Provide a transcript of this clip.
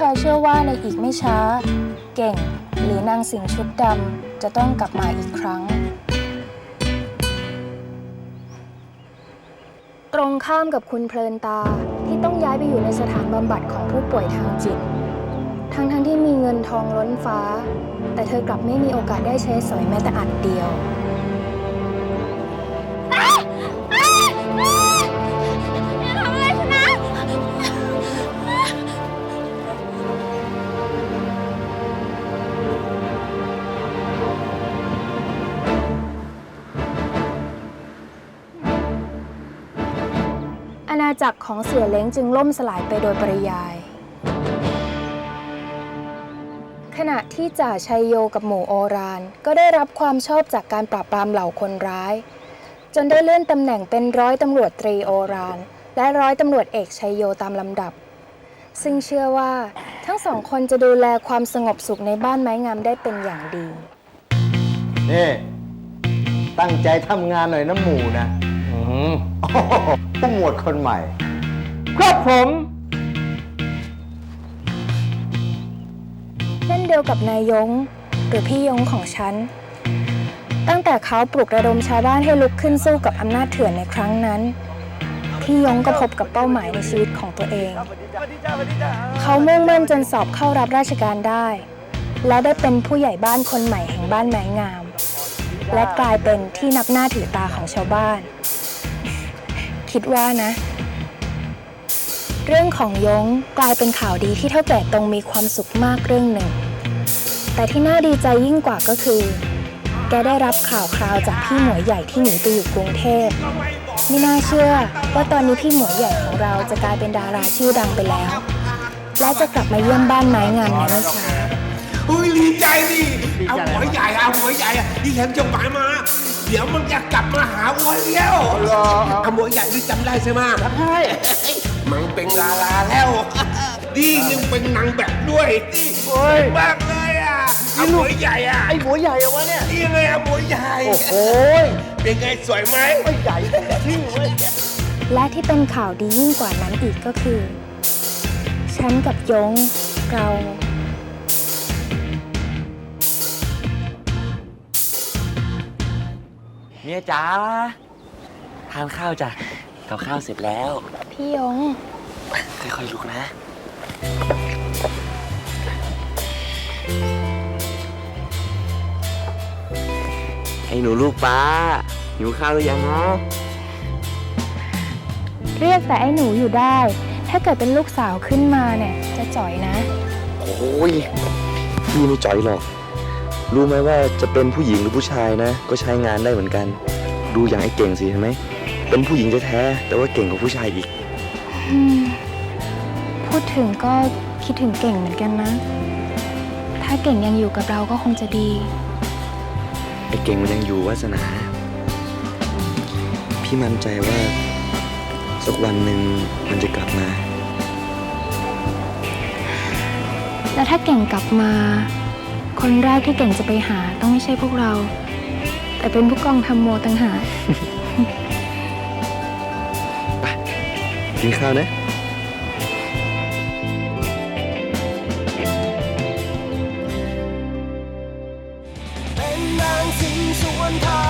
ธอเชื่อว่าในอีกไม่ช้า เก่งหรือนางสิงชุดดำจะต้องกลับมาอีกครั้ง ตรงข้ามกับคุณเพลินตาที่ต้องย้ายไปอยู่ในสถานบำบัดของผู้ป่วยทางจิต ทั้งทั้งที่มีเงินทองล้นฟ้า แต่เธอกลับไม่มีโอกาสได้ใช้สอยแม้แต่อันเดียว ณาจักรของเสี่ยเล้งจึงล่มสลายไปโดยปริยาย ขณะที่จ่าชัยโยกับหมู่โอรานก็ได้รับความชอบจากการปราบปรามเหล่าคนร้าย จนได้เลื่อนตำแหน่งเป็นร้อยตำรวจตรีโอราน และร้อยตำรวจเอกชัยโยตามลำดับ ซึ่งเชื่อว่าทั้งสองคนจะดูแลความสงบสุขในบ้านไม้งามได้เป็นอย่างดี นี่ ตั้งใจทำงานหน่อยนะหมูนะ ผู้หมวดคนใหม่ ครับผมเช่นเดียวกับนายยง หรือพี่ยงของฉัน ตั้งแต่เขาปลุกระดมชาวบ้านให้ลุกขึ้นสู้กับอำนาจเถื่อนในครั้งนั้น พี่ยงก็พบกับเป้าหมายในชีวิตของตัวเอง เขามุ่งมั่นจนสอบเข้ารับราชการได้ และได้เป็นผู้ใหญ่บ้านคนใหม่แห่งบ้านไม้งาม และกลายเป็นที่นับหน้าถือตาของชาวบ้าน คิดว่านะ เรื่องของยงกลายเป็นข่าวดีที่เท่าแก่ตรงมีความสุขมากเรื่องหนึ่ง แต่ที่น่าดีใจยิ่งกว่าก็คือ แกได้รับข่าวคราวจากพี่หมวยใหญ่ที่หนีไปอยู่กรุงเทพไม่น่าเชื่อว่าตอนนี้พี่หมวยใหญ่ของเราจะกลายเป็นดาราชื่อดังไปแล้ว และจะกลับมาเยี่ยมบ้านไม้งามในไม่ช้าอุ้ยดีใจดิเอาหัวใหญ่เอาหัวใหญ่อะที่ฉันจะหมายมา เดี๋ยวมันจะกลับมาหาอ้วนแล้วเอาหัวใหญ่ที่จำได้ใช่ไหมใช่มันเป็นลาลาแล้วดียังเป็นนางแบบด้วยดิสวยมากเลยอะเอาหัวใหญ่อะไอ้หัวใหญ่อะวะเนี่ยนี่ไงเอาหัวใหญ่โอ้ยเป็นไงสวยไหมไม่ใหญ่แต่ที่เว้ยและที่เป็นข่าวดียิ่งกว่านั้นอีกก็คือ ฉันกับยงเรา เมียจ๋าทานข้าวจ้ะกับข้าวเสร็จแล้ว พี่ยง ค่อยๆลุกนะ ให้หนูลูกป้าหิวข้าวหรือยังฮะเรียกแต่ไอ้หนูอยู่ได้ ถ้าเกิดเป็นลูกสาวขึ้นมาเนี่ย จะจ่อยนะ โอ้ยพี่ไม่จ่อยหรอก รู้ไหมว่าจะเป็นผู้หญิงหรือผู้ชายนะ ก็ใช้งานได้เหมือนกัน ดูอย่างไอ้เก่งสิเห็นไหมเป็นผู้หญิงแท้ๆแต่ว่าเก่งกว่าผู้ชายอีกอืมพูดถึงก็คิดถึงเก่งเหมือนกันนะ ถ้าเก่งยังอยู่กับเราก็คงจะดี ไอ้เก่งมันยังอยู่วาสนา พี่มั่นใจว่า สักวันหนึ่งมันจะกลับมา แล้วถ้าเก่งกลับมา คนแรกที่เก่งจะไปหาต้องไม่ใช่พวกเรา แต่เป็นผู้กองทำโมต่างหากกินข้าวนะเป็นนางสิงสวนทาง